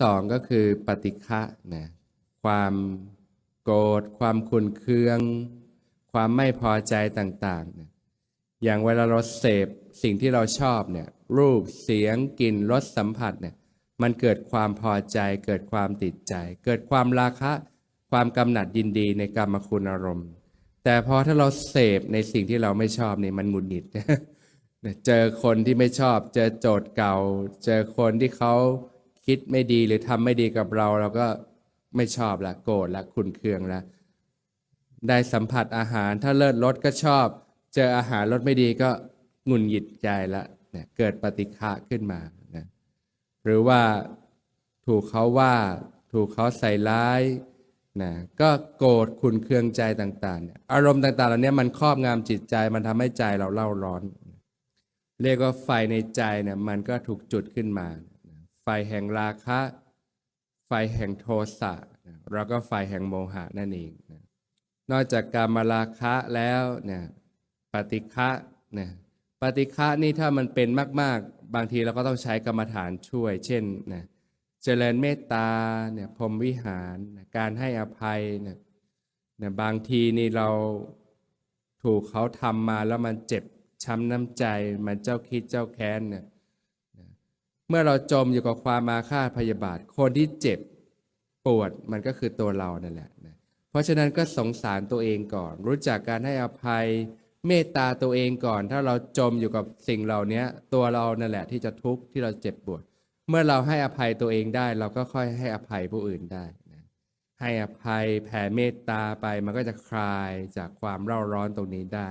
สองก็คือปฏิฆะนะความโกรธความขุนเคือง ความไม่พอใจต่างๆนะอย่างเวลาเราเสพสิ่งที่เราชอบเนี่ยรูปเสียงกลิ่นรสสัมผัสเนี่ยมันเกิดความพอใจ เกิดความติดใจ เกิดความราคะ ความกำหนัดยินดีในกรรมคุณอารมณ์ แต่พอถ้าเราเสพในสิ่งที่เราไม่ชอบนี่มันหงุดหงิดเจอคนที่ไม่ชอบ เจอโจทย์เก่า เจอคนที่เขา คิดไม่ดีหรือทำไม่ดีกับเรา เราก็ไม่ชอบละโกรธละขุนเคืองละได้สัมผัสอาหารถ้าเลิศรสก็ชอบ เจออาหารรสไม่ดีก็หงุนหงิดใจละเนี่ยเกิดปฏิฆะขึ้นมานะหรือว่าถูกเขาว่าถูกเขาใส่ร้ายนะก็โกรธขุนเคืองใจต่างๆ อารมณ์ต่างๆเหล่านี้มันครอบงำจิตใจมันทำให้ใจเราเล่าร้อน เรียกว่าไฟในใจเนี่ยมันก็ถูกจุดขึ้นมา ไฟแห่งราคะ ไฟแห่งโทสะแล้วก็ไฟแห่งโมหะนั่นเองนะนอกจากการมาราคะแล้วเนี่ยปฏิฆะเนี่ยปฏิฆะนี่ถ้ามันเป็นมาก ๆ บางทีเราก็ต้องใช้กรรมฐานช่วย เช่นนะเจริญเมตตาเนี่ยพรมวิหารการให้อภัยเนี่ยเนี่ยบางทีนี่เราถูกเขาทำมาแล้วมันเจ็บช้ำน้ำใจ มันเจ้าคิดเจ้าแค้นเนี่ย เมื่อเราจมอยู่กับความมาฆ่าพยาบาท คนที่เจ็บปวดมันก็คือตัวเรานั่นแหละนะเพราะฉะนั้นก็สงสารตัวเองก่อน รู้จักการให้อภัยเมตตาตัวเองก่อน ถ้าเราจมอยู่กับสิ่งเหล่านี้ตัวเรานั่นแหละที่จะทุกข์ที่เราเจ็บปวด เมื่อเราให้อภัยตัวเองได้ เราก็ค่อยให้อภัยผู้อื่นได้นะให้อภัยแผ่เมตตาไปมันก็จะคลายจากความเร่าร้อนตรงนี้ได้